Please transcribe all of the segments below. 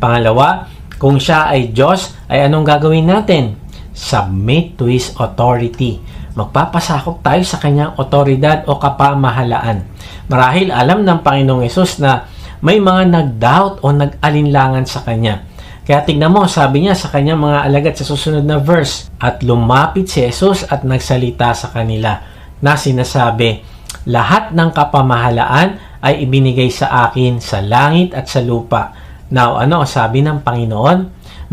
Pangalawa, kung siya ay Diyos, ay anong gagawin natin? Submit to His authority. Magpapasakop tayo sa kanyang otoridad o kapamahalaan. Marahil alam ng Panginoong Yesus na may mga nag-doubt o nag-alinlangan sa kanya. Kaya tignan mo, sabi niya sa kanyang mga alagad sa susunod na verse, At lumapit si Jesus at nagsalita sa kanila na sinasabi, Lahat ng kapamahalaan ay ibinigay sa akin sa langit at sa lupa. Now, ano sabi ng Panginoon?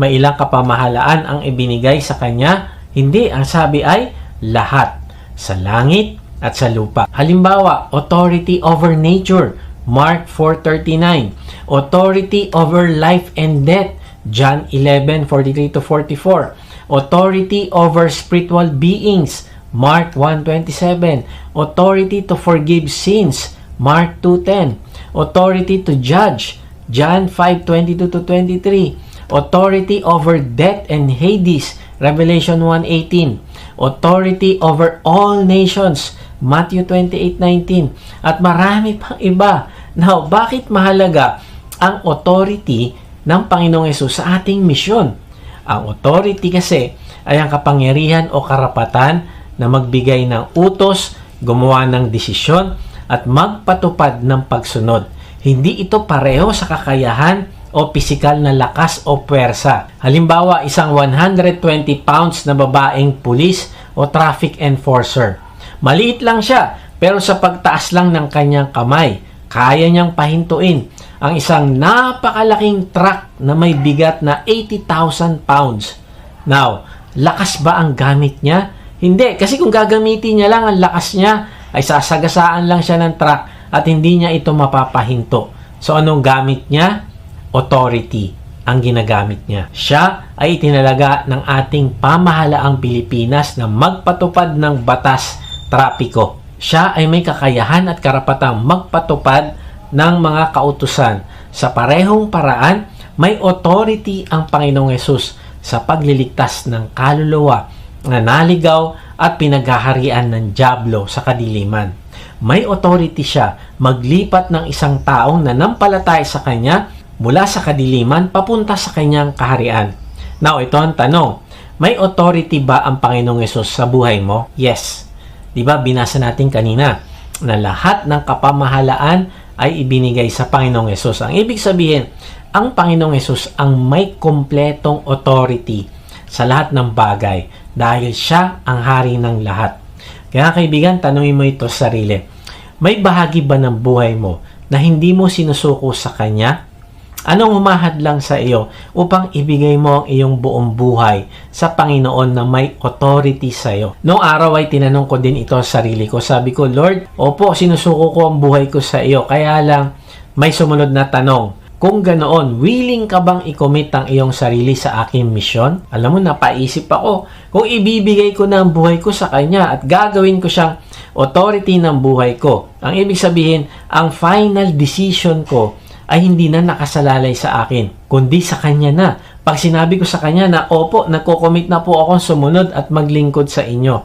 May ilang kapamahalaan ang ibinigay sa kanya? Hindi, ang sabi ay lahat. Sa langit at sa lupa. Halimbawa, authority over nature. Mark 4.39 Authority over life and death. John 11.43 to 44 Authority over spiritual beings. Mark 1.27 Authority to forgive sins. Mark 2.10 Authority to judge. John 5.22 to 23 Authority over death and Hades. Revelation 1.18 Authority over all nations. Matthew 28.19 At marami pang iba. Now, bakit mahalaga ang authority ng Panginoong Yesus sa ating misyon? Ang authority kasi ay ang kapangyarihan o karapatan na magbigay ng utos, gumawa ng desisyon, at magpatupad ng pagsunod. Hindi ito pareho sa kakayahan o pisikal na lakas o puwersa. Halimbawa, isang 120 pounds na babaeng pulis o traffic enforcer. Maliit lang siya, pero sa pagtaas lang ng kanyang kamay, kaya niyang pahintuin ang isang napakalaking truck na may bigat na 80,000 pounds. Now, lakas ba ang gamit niya? Hindi, kasi kung gagamitin niya lang ang lakas niya, ay sasagasaan lang siya ng truck at hindi niya ito mapapahinto. So, anong gamit niya? Authority ang ginagamit niya. Siya ay itinalaga ng ating pamahalaang Pilipinas na magpatupad ng batas trapiko. Siya ay may kakayahan at karapatang magpatupad ng mga kautusan. Sa parehong paraan, may authority ang Panginoong Yesus sa pagliligtas ng kaluluwa na naligaw at pinaghaharian ng Diablo sa kadiliman. May authority siya maglipat ng isang taong nanampalatay sa kanya mula sa kadiliman papunta sa kanyang kaharian. Now, ito ang tanong. May authority ba ang Panginoong Yesus sa buhay mo? Yes. Di ba, binasa natin kanina na lahat ng kapamahalaan ay ibinigay sa Panginoong Yesus. Ang ibig sabihin, ang Panginoong Yesus ang may kompletong authority sa lahat ng bagay dahil siya ang hari ng lahat. Kaya kaibigan, tanungin mo ito sa sarili. May bahagi ba ng buhay mo na hindi mo sinusuko sa Kanya? Anong humahadlang sa iyo upang ibigay mo ang iyong buong buhay sa Panginoon na may authority sa iyo? Noong araw ay tinanong ko din ito sa sarili ko. Sabi ko, Lord, opo, sinusuko ko ang buhay ko sa iyo. Kaya lang, may sumunod na tanong. Kung ganoon, willing ka bang i-commit ang iyong sarili sa aking misyon? Alam mo, napaisip ako. Kung ibibigay ko na ang buhay ko sa Kanya at gagawin ko siyang authority ng buhay ko, ang ibig sabihin, ang final decision ko ay hindi na nakasalalay sa akin, kundi sa Kanya na. Pag sinabi ko sa Kanya na, opo, nagko-commit na po akong sumunod at maglingkod sa inyo,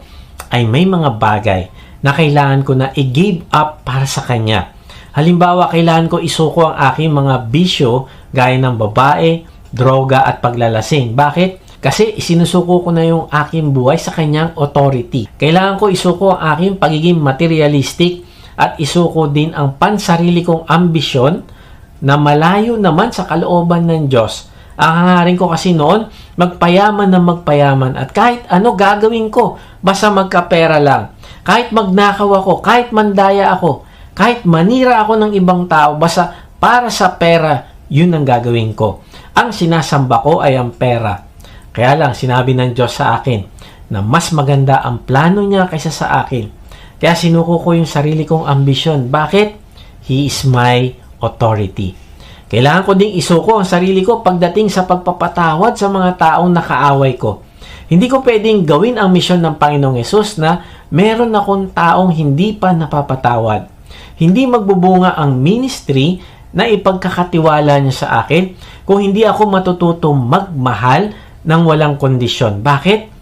ay may mga bagay na kailangan ko na i-give up para sa Kanya. Halimbawa, kailangan ko isuko ang aking mga bisyo gaya ng babae, droga at paglalasing. Bakit? Kasi isinusuko ko na yung aking buhay sa kanyang authority. Kailangan ko isuko ang aking pagiging materialistic at isuko din ang pansarili kong ambisyon na malayo naman sa kalooban ng Diyos. Ang hangarin ko kasi noon, magpayaman na magpayaman at kahit ano gagawin ko, basta magkapera lang. Kahit magnakaw ako, kahit mandaya ako, kahit manira ako ng ibang tao, basta para sa pera, yun ang gagawin ko. Ang sinasamba ko ay ang pera. Kaya lang, sinabi ng Diyos sa akin na mas maganda ang plano niya kaysa sa akin. Kaya sinuko ko yung sarili kong ambisyon. Bakit? He is my authority. Kailangan ko ding isuko ang sarili ko pagdating sa pagpapatawad sa mga taong nakaaway ko. Hindi ko pwedeng gawin ang misyon ng Panginoong Yesus na meron akong taong hindi pa napapatawad hindi magbubunga ang ministry na ipagkakatiwala niya sa akin kung hindi ako matututong magmahal ng walang kondisyon. Bakit?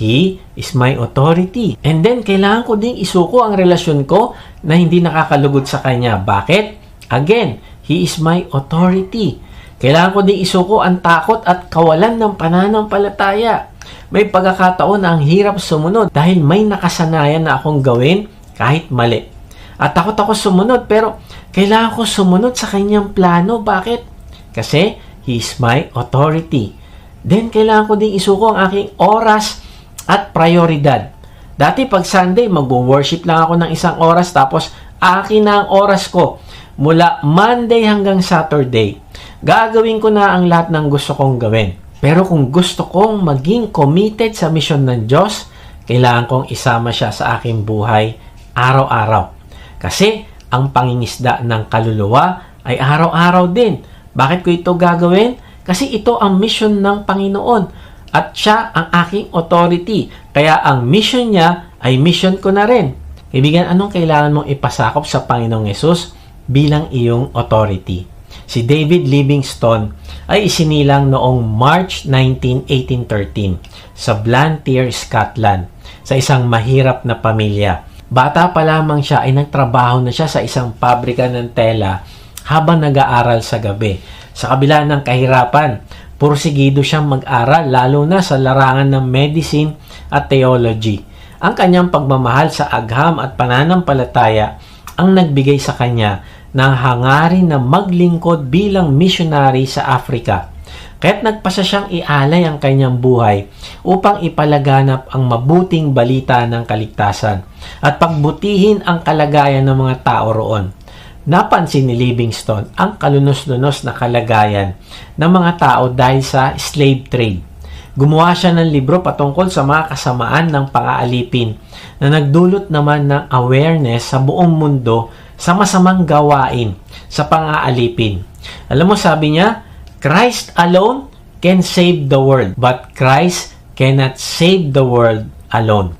He is my authority. And then, kailangan ko ding isuko ang relasyon ko na hindi nakakalugod sa kanya. Bakit? Again, He is my authority. Kailangan ko din isuko ang takot at kawalan ng pananampalataya. May pagkakataon na ang hirap sumunod dahil may nakasanayan na akong gawin kahit mali. At takot ako sumunod pero kailangan ko sumunod sa kanyang plano. Bakit? Kasi He is my authority. Then kailangan ko din isuko ang aking oras at prioridad. Dati pag Sunday, mag-worship lang ako ng isang oras tapos akin na ang oras ko mula Monday hanggang Saturday. Gagawin ko na ang lahat ng gusto kong gawin. Pero kung gusto kong maging committed sa misyon ng Diyos, kailangan kong isama siya sa aking buhay araw-araw. Kasi ang pangingisda ng kaluluwa ay araw-araw din. Bakit ko ito gagawin? Kasi ito ang mission ng Panginoon at siya ang aking authority. Kaya ang mission niya ay mission ko na rin. Ibigan, anong kailangan mong ipasakop sa Panginoong Yesus bilang iyong authority? Si David Livingstone ay isinilang noong March 19, 1813 sa Blantyre, Scotland sa isang mahirap na pamilya. Bata pa lamang siya ay nagtrabaho na siya sa isang pabrika ng tela habang nag-aaral sa gabi. Sa kabila ng kahirapan, pursigido siyang mag-aral lalo na sa larangan ng medicine at theology. Ang kanyang pagmamahal sa agham at pananampalataya ang nagbigay sa kanya ng hangarin na maglingkod bilang missionary sa Africa. Kaya't nagpasa siyang ialay ang kanyang buhay upang ipalaganap ang mabuting balita ng kaligtasan at pagbutihin ang kalagayan ng mga tao roon. Napansin ni Livingstone ang kalunos-lunos na kalagayan ng mga tao dahil sa slave trade. Gumawa siya ng libro patungkol sa mga kasamaan ng pang-aalipin na nagdulot naman ng awareness sa buong mundo sa masamang gawain sa pang-aalipin. Alam mo, sabi niya, Christ alone can save the world, but Christ cannot save the world alone.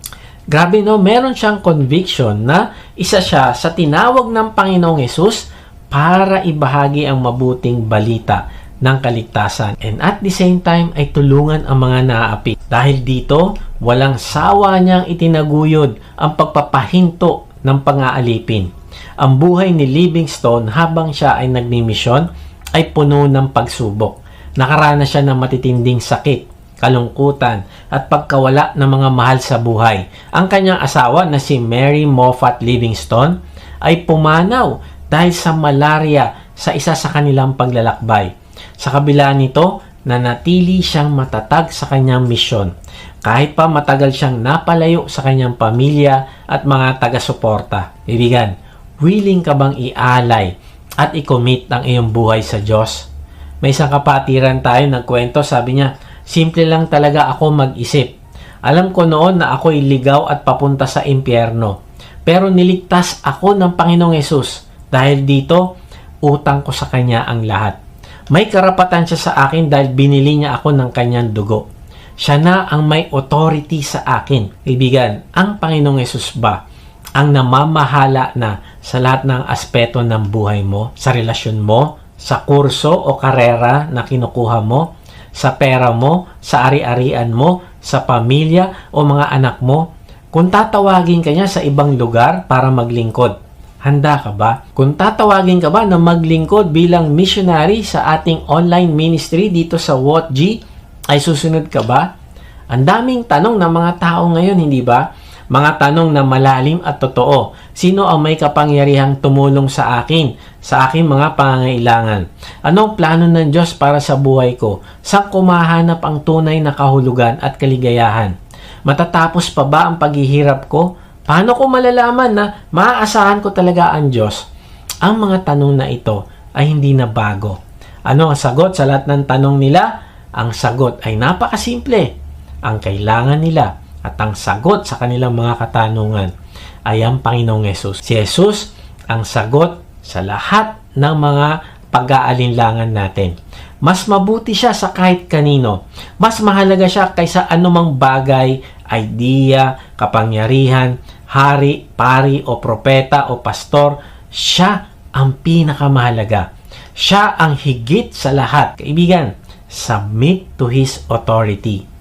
Grabe no, meron siyang conviction na isa siya sa tinawag ng Panginoong Yesus para ibahagi ang mabuting balita ng kaligtasan. And at the same time ay tulungan ang mga naaapi. Dahil dito, walang sawa niyang itinaguyod ang pagpapahinto ng pang-aalipin. Ang buhay ni Livingstone habang siya ay nagmimisyon ay puno ng pagsubok. Nakaranas siya ng matitinding sakit, kalungkutan at pagkawala ng mga mahal sa buhay. Ang kanyang asawa na si Mary Moffat Livingstone ay pumanaw dahil sa malaria sa isa sa kanilang paglalakbay. Sa kabila nito, nanatili siyang matatag sa kanyang misyon. Kahit pa matagal siyang napalayo sa kanyang pamilya at mga taga-suporta. Ibigan, willing ka bang ialay at i-commit ang iyong buhay sa Diyos? May isang kapatiran tayo nagkwento, sabi niya, simple lang talaga ako mag-isip. Alam ko noon na ako'y ligaw at papunta sa impyerno. Pero niligtas ako ng Panginoong Yesus. Dahil dito, utang ko sa Kanya ang lahat. May karapatan siya sa akin dahil binili niya ako ng kanyang dugo. Siya na ang may authority sa akin. Ibigan, ang Panginoong Yesus ba ang namamahala na sa lahat ng aspeto ng buhay mo, sa relasyon mo, sa kurso o karera na kinukuha mo, sa pera mo, sa ari-arian mo, sa pamilya o mga anak mo, kung tatawagin ka niya sa ibang lugar para maglingkod, handa ka ba? Kung tatawagin ka ba na maglingkod bilang missionary sa ating online ministry dito sa WOTG, ay susunod ka ba? Ang daming tanong ng mga tao ngayon, hindi ba? Mga tanong na malalim at totoo. Sino ang may kapangyarihang tumulong sa akin, sa aking mga pangangailangan? Anong plano ng Diyos para sa buhay ko? Saan ko mahanap ang tunay na kahulugan at kaligayahan? Matatapos pa ba ang paghihirap ko? Paano ko malalaman na maaasahan ko talaga ang Diyos? Ang mga tanong na ito ay hindi na bago. Ano ang sagot sa lahat ng tanong nila? Ang sagot ay napakasimple. Ang kailangan nila at ang sagot sa kanilang mga katanungan ay ang Panginoong Yesus. Si Jesus ang sagot sa lahat ng mga pag-aalinlangan natin. Mas mabuti siya sa kahit kanino. Mas mahalaga siya kaysa anumang bagay, idea, kapangyarihan, hari, pari o propeta o pastor. Siya ang pinakamahalaga. Siya ang higit sa lahat. Kaibigan, submit to His authority.